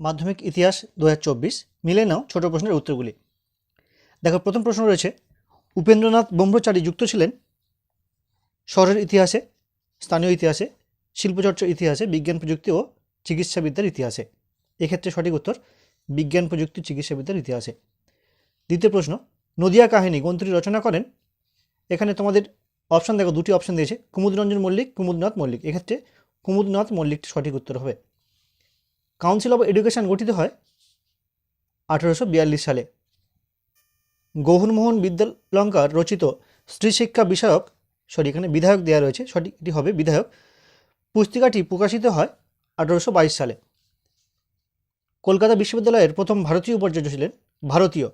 মাধ্যমিক ইতিহাস দু হাজার চব্বিশ। মিলে নাও ছোট প্রশ্নের উত্তরগুলি। দেখো, প্রথম প্রশ্ন রয়েছে, উপেন্দ্রনাথ ব্রহ্মচারী যুক্ত ছিলেন শহরের ইতিহাসে, স্থানীয় ইতিহাসে শিল্পচর্চার ইতিহাসে, বিজ্ঞান প্রযুক্তি ও চিকিৎসাবিদ্যার ইতিহাসে। এক্ষেত্রে সঠিক উত্তর, বিজ্ঞান প্রযুক্তি, চিকিৎসাবিদ্যার ইতিহাসে। দ্বিতীয় প্রশ্ন, নদিয়া কাহিনী গ্রন্থটি রচনা করেন? এখানে তোমাদের অপশন দেখো, দুটি অপশন দিয়েছে, কুমুদরঞ্জন মল্লিক, কুমুদনাথ মল্লিক। এক্ষেত্রে কুমুদনাথ মল্লিকটি সঠিক উত্তর হবে। কাউন্সিল অফ এডুকেশন গঠিত হয় আঠেরোশো বিয়াল্লিশ সালে। গৌহরমোহন বিদ্যালঙ্কার রচিত স্ত্রী শিক্ষা বিষয়ক সরি এখানে বিধায়ক দেওয়া রয়েছে সঠিকটি হবে বিধায়ক, পুস্তিকাটি প্রকাশিত হয় আঠেরোশো বাইশ সালে। কলকাতা বিশ্ববিদ্যালয়ের প্রথম ভারতীয় উপাচার্য ছিলেন ভারতীয়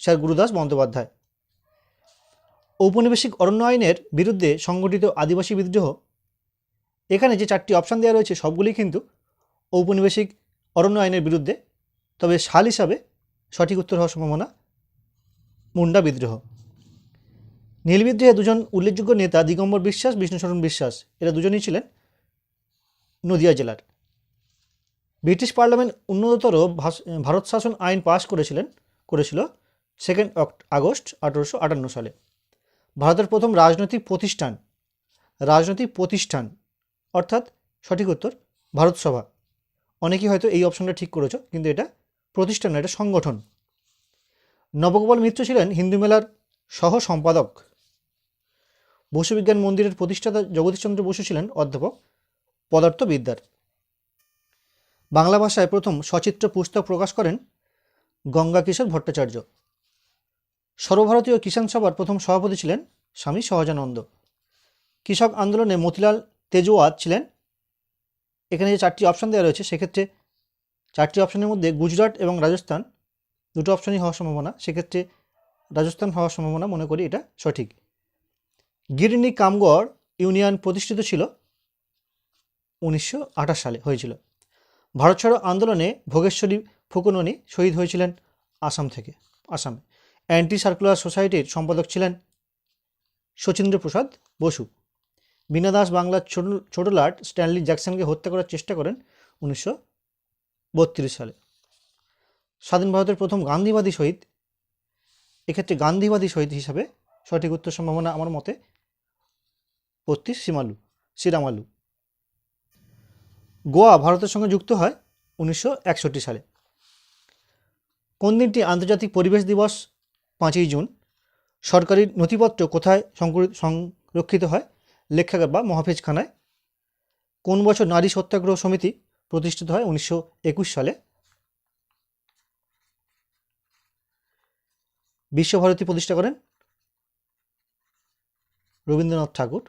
স্যার গুরুদাস বন্দ্যোপাধ্যায়। ঔপনিবেশিক অরণ্য আইনের বিরুদ্ধে সংগঠিত আদিবাসী বিদ্রোহ। এখানে যে চারটি অপশান দেওয়া রয়েছে সবগুলি কিন্তু ঔপনিবেশিক অরণ্য আইনের বিরুদ্ধে, তবে সাল হিসাবে সঠিক উত্তর হওয়ার সম্ভাবনা মুন্ডা বিদ্রোহ। নীল বিদ্রোহে দুজন উল্লেখযোগ্য নেতা, দিগম্বর বিশ্বাস, বিষ্ণুচরণ বিশ্বাস, এরা দুজনই ছিলেন নদিয়া জেলার। ব্রিটিশ পার্লামেন্ট উন্নততর ভারত শাসন আইন পাশ করেছিলেন, করেছিল সেকেন্ড আগস্ট আঠারোশো আটান্ন সালে। ভারতের প্রথম রাজনৈতিক প্রতিষ্ঠান রাজনৈতিক প্রতিষ্ঠান, অর্থাৎ সঠিক উত্তর ভারত সভা। অনেকেই হয়তো এই অপশনটা ঠিক করেছ, কিন্তু এটা প্রতিষ্ঠান এটা সংগঠন। নবগোপাল মিত্র ছিলেন হিন্দু মেলার সহ সম্পাদক বসুবিজ্ঞান মন্দিরের প্রতিষ্ঠাতা জগদীশচন্দ্র বসু ছিলেন অধ্যাপক, পদার্থবিদ্যার। বাংলা ভাষায় প্রথম সচিত্র পুস্তক প্রকাশ করেন গঙ্গা কিশোর ভট্টাচার্য। সর্বভারতীয় কিষাণ সভার প্রথম সভাপতি ছিলেন স্বামী সহজানন্দ। কৃষক আন্দোলনে মতিলাল তেজওয়াত ছিলেন এখানে যে চারটি অপশান দেওয়া রয়েছে, সেক্ষেত্রে চারটি অপশানের মধ্যে গুজরাট এবং রাজস্থান দুটো অপশানই হওয়ার সম্ভাবনা। সেক্ষেত্রে রাজস্থান হওয়ার সম্ভাবনা মনে করি এটা সঠিক। গিরিনি কামগড় ইউনিয়ন প্রতিষ্ঠিত ছিল উনিশশো আঠাশ সালে, হয়েছিল। ভারত ছাড়ো আন্দোলনে ভোগেশ্বরী ফুকননি শহীদ হয়েছিলেন আসাম থেকে, আসামে। অ্যান্টি সার্কুলার সোসাইটির সম্পাদক ছিলেন শচীন্দ্র প্রসাদ বসু। বীণা দাস বাংলার ছোট ছোট লাট স্ট্যানলি জ্যাকসনকে হত্যা করার চেষ্টা করেন উনিশশো বত্রিশ সালে। স্বাধীন ভারতের প্রথম গান্ধীবাদী শহীদ। এক্ষেত্রে গান্ধীবাদী শহীদ হিসাবে সঠিক উত্তর সম্ভাবনা আমার মতে বত্রিশ সীমালু, শ্রীরামালু। গোয়া ভারতের সঙ্গে যুক্ত হয় উনিশশো একষট্টি সালে। কোন দিনটি আন্তর্জাতিক পরিবেশ দিবস? পাঁচই জুন। সরকারি নথিপত্র কোথায় সংরক্ষিত হয়? লেখাগার বা মহাফেজখানায় কোন বছর নারী সত্যাগ্রহ সমিতি প্রতিষ্ঠিত হয় উনিশশো একুশ সালে? বিশ্বভারতী প্রতিষ্ঠা করেন রবীন্দ্রনাথ ঠাকুর।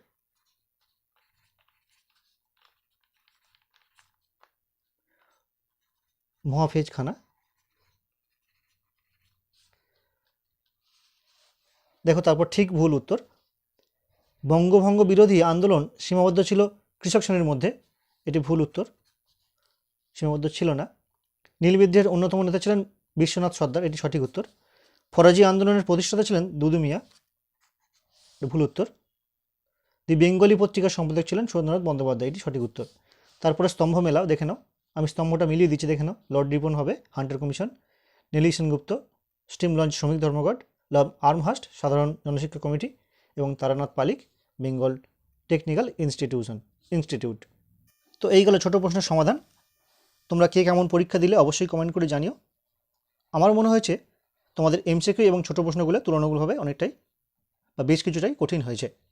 মহাফেজখানা। দেখো, তারপর ঠিক ভুল উত্তর। বঙ্গভঙ্গ বিরোধী আন্দোলন সীমাবদ্ধ ছিল কৃষক শ্রেণির মধ্যে। এটি ভুল উত্তর। সীমাবদ্ধ ছিল না। নীলবিদ্রোহের অন্যতম নেতা ছিলেন বিশ্বনাথ সর্দার, এটি সঠিক উত্তর। ফরাজি আন্দোলনের প্রতিষ্ঠাতা ছিলেন দুদু মিয়া। ভুল উত্তর। দি বেঙ্গলি পত্রিকার সম্পাদক ছিলেন সুরেন্দ্রনাথ বন্দ্যোপাধ্যায়, এটি সঠিক উত্তর। তারপরে স্তম্ভ মেলা দেখে নাও। আমি স্তম্ভটা মিলিয়ে দিচ্ছি, দেখে নাও। লর্ড রিপন হবে, Hunter commission. Nili Sengupta, steam launch শ্রমিক ধর্মঘট, লাভ আর্মহাস্ট, সাধারণ জনশিক্ষা কমিটি এবং Taranath Palit. Bengal technical institution, institute. তো এই গেল ছোটো প্রশ্নের সমাধান। তোমরা কে কেমন পরীক্ষা দিলে অবশ্যই কমেন্ট করে জানিও। আমার মনে হয়েছে তোমাদের এমসিকিউ এবং ছোটো প্রশ্নগুলো তুলনামূলকভাবে অনেকটাই বা বেশ কিছুটাই কঠিন হয়েছে।